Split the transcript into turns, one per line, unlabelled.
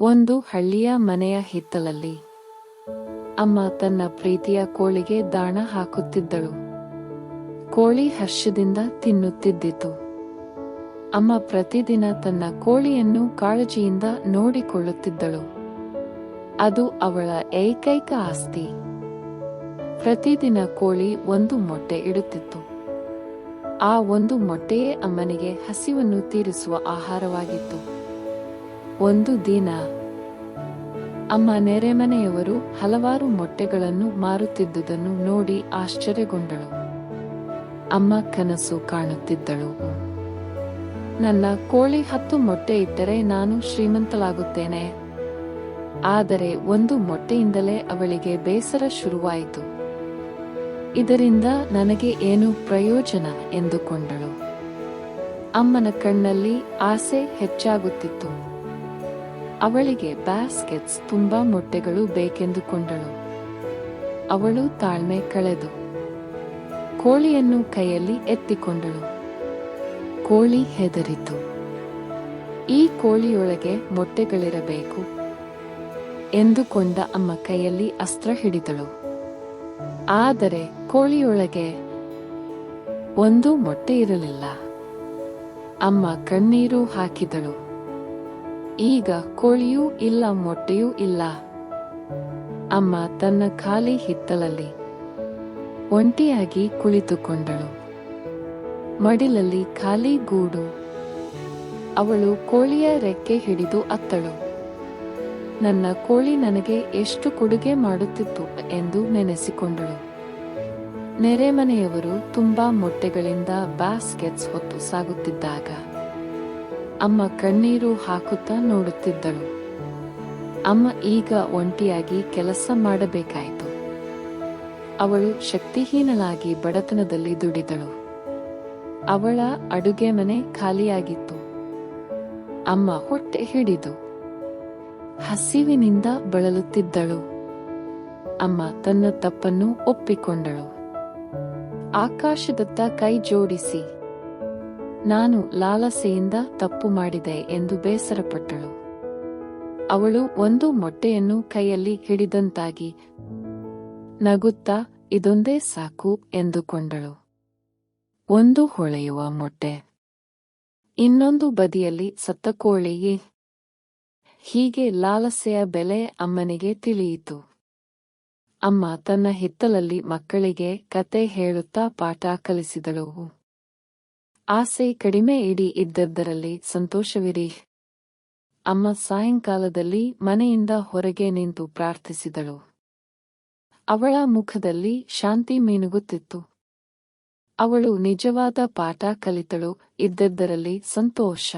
ಒಂದು ಹಳ್ಳಿಯ ಮನೆಯ ಹಿತ್ತಲಲ್ಲಿ. ಅಮ್ಮ ತನ್ನ ಪ್ರೀತಿಯ ಕೋಳಿಗೆ ದಾಣ ಹಾಕುತ್ತಿದ್ದಳು. ಕೋಳಿ ಹರ್ಷದಿಂದ ತಿನ್ನುತ್ತಿದ್ದಿತು. ಅಮ್ಮ ಪ್ರತಿದಿನ ತನ್ನ ಕೋಳಿಯನ್ನು ಕಾಳಜಿಯಿಂದ ನೋಡಿಕೊಳ್ಳುತ್ತಿದ್ದಳು. ಅದು ಅವಳ ಏಕೈಕ ಆಸ್ತಿ. ಪ್ರತಿದಿನ ಕೋಳಿ ಒಂದು ಮೊಟ್ಟೆ ಇಡುತ್ತಿತ್ತು. ಆ ಒಂದು ಮೊಟ್ಟೆಯೇ ಅಮ್ಮನಿಗೆ ಹಸಿವನ್ನು ತೀರಿಸುವ ಆಹಾರವಾಗಿತ್ತು. ಒಂದು ದಿನ. ಅಮ್ಮ ನೆರೆಮನೆಯವರು ಹಲವಾರು ಮೊಟ್ಟೆಗಳನ್ನು ಮಾರುತ್ತಿದ್ದುದನ್ನು ನೋಡಿ ಆಶ್ಚರ್ಯಗೊಂಡಳು. ಅಮ್ಮ ಕನಸು ಕಾಣುತ್ತಿದ್ದಳು. ನನ್ನ ಕೋಳಿ ಹತ್ತು ಮೊಟ್ಟೆ ಇಟ್ಟರೆ ನಾನು ಶ್ರೀಮಂತಳಾಗುತ್ತೇನೆ. ಆದರೆ ಒಂದು ಮೊಟ್ಟೆಯಿಂದಲೇ ಅವಳಿಗೆ ಬೇಸರ ಶುರುವಾಯಿತು. ಇದರಿಂದ ನನಗೆ ಏನು ಪ್ರಯೋಜನ ಎಂದುಕೊಂಡಳು. ಅಮ್ಮನ ಕಣ್ಣಲ್ಲಿ ಆಸೆ ಹೆಚ್ಚಾಗುತ್ತಿತ್ತು. ಅವಳಿಗೆ ಬ್ಯಾಸ್ಕೆಟ್ಸ್ ತುಂಬಾ ಮೊಟ್ಟೆಗಳು ಬೇಕೆಂದುಕೊಂಡಳು. ಅವಳು ತಾಳ್ಮೆ ಕಳೆದು ಕೋಳಿಯನ್ನು ಕೈಯಲ್ಲಿ ಎತ್ತಿಕೊಂಡಳು. ಕೋಳಿ ಹೆದರಿತು. ಈ ಕೋಳಿಯೊಳಗೆ ಮೊಟ್ಟೆಗಳಿರಬೇಕು ಎಂದುಕೊಂಡ ಅಮ್ಮ ಕೈಯಲ್ಲಿ ಅಸ್ತ್ರ ಹಿಡಿದಳು. ಆದರೆ ಕೋಳಿಯೊಳಗೆ ಒಂದು ಮೊಟ್ಟೆ ಇರಲಿಲ್ಲ. ಅಮ್ಮ ಕಣ್ಣೀರು ಹಾಕಿದಳು. ಈಗ ಕೋಳಿಯೂ ಇಲ್ಲ, ಮೊಟ್ಟೆಯೂ ಇಲ್ಲ. ಅಮ್ಮ ತನ್ನ ಖಾಲಿ ಹಿತ್ತಲಲ್ಲಿ ಒಂಟಿಯಾಗಿ ಕುಳಿತುಕೊಂಡಳು. ಮಡಿಲಲ್ಲಿ ಖಾಲಿ ಗೂಡು. ಅವಳು ಕೋಳಿಯ ರೆಕ್ಕೆ ಹಿಡಿದು ಅತ್ತಳು. ನನ್ನ ಕೋಳಿ ನನಗೆ ಎಷ್ಟು ಕೊಡುಗೆ ಮಾಡುತ್ತಿತ್ತು ಎಂದು ನೆನೆಸಿಕೊಂಡಳು. ನೆರೆಮನೆಯವರು ತುಂಬಾ ಮೊಟ್ಟೆಗಳಿಂದ ಬಾಸ್ಕೆಟ್ಸ್ ಹೊತ್ತು ಸಾಗುತ್ತಿದ್ದಾಗ ಅಮ್ಮ ಕಣ್ಣೀರು ಹಾಕುತ್ತಾ ನೋಡುತ್ತಿದ್ದಳು. ಅಮ್ಮ ಈಗ ಒಂಟಿಯಾಗಿ ಕೆಲಸ ಮಾಡಬೇಕಾಯಿತು. ಅವಳು ಶಕ್ತಿಹೀನಳಾಗಿ ಬಡತನದಲ್ಲಿ ದುಡಿದಳು. ಅವಳ ಅಡುಗೆ ಮನೆ ಖಾಲಿಯಾಗಿತ್ತು. ಅಮ್ಮ ಹೊಟ್ಟೆ ಹಿಡಿದು ಹಸಿವಿನಿಂದ ಬಳಲುತ್ತಿದ್ದಳು. ಅಮ್ಮ ತನ್ನ ತಪ್ಪನ್ನು ಒಪ್ಪಿಕೊಂಡಳು. ಆಕಾಶದತ್ತ ಕೈ ಜೋಡಿಸಿ ನಾನು ಲಾಲಸೆಯಿಂದ ತಪ್ಪು ಮಾಡಿದೆ ಎಂದು ಬೇಸರಪಟ್ಟಳು. ಅವಳು ಒಂದು ಮೊಟ್ಟೆಯನ್ನು ಕೈಯಲ್ಲಿ ಹಿಡಿದಂತಾಗಿ ನಗುತ್ತಾ, ಇದೊಂದೇ ಸಾಕು ಎಂದುಕೊಂಡಳು. ಒಂದು ಹೊಳೆಯುವ ಮೊಟ್ಟೆ. ಇನ್ನೊಂದು ಬದಿಯಲ್ಲಿ ಸತ್ತ ಕೋಳಿಗೆ ಹೀಗೆ ಲಾಲಸೆಯ ಬೆಲೆ ಅಮ್ಮನಿಗೆ ತಿಳಿಯಿತು. ಅಮ್ಮ ತನ್ನ ಹಿತ್ತಲಲ್ಲಿ ಮಕ್ಕಳಿಗೆ ಕತೆ ಹೇಳುತ್ತಾ ಪಾಠ ಕಲಿಸಿದಳು. ಆಸೆ ಕಡಿಮೆ ಇಡಿ ಇದ್ದದ್ದರಲ್ಲಿ ಸಂತೋಷವಿರಿ. ಅಮ್ಮ ಸಾಯಂಕಾಲದಲ್ಲಿ ಮನೆಯಿಂದ ಹೊರಗೆ ನಿಂತು ಪ್ರಾರ್ಥಿಸಿದಳು. ಅವಳ ಮುಖದಲ್ಲಿ ಶಾಂತಿ ಮೀನುಗುತ್ತಿತ್ತು. ಅವಳು ನಿಜವಾದ ಪಾಠ ಕಲಿತಳು, ಇದ್ದದ್ದರಲ್ಲಿ ಸಂತೋಷ.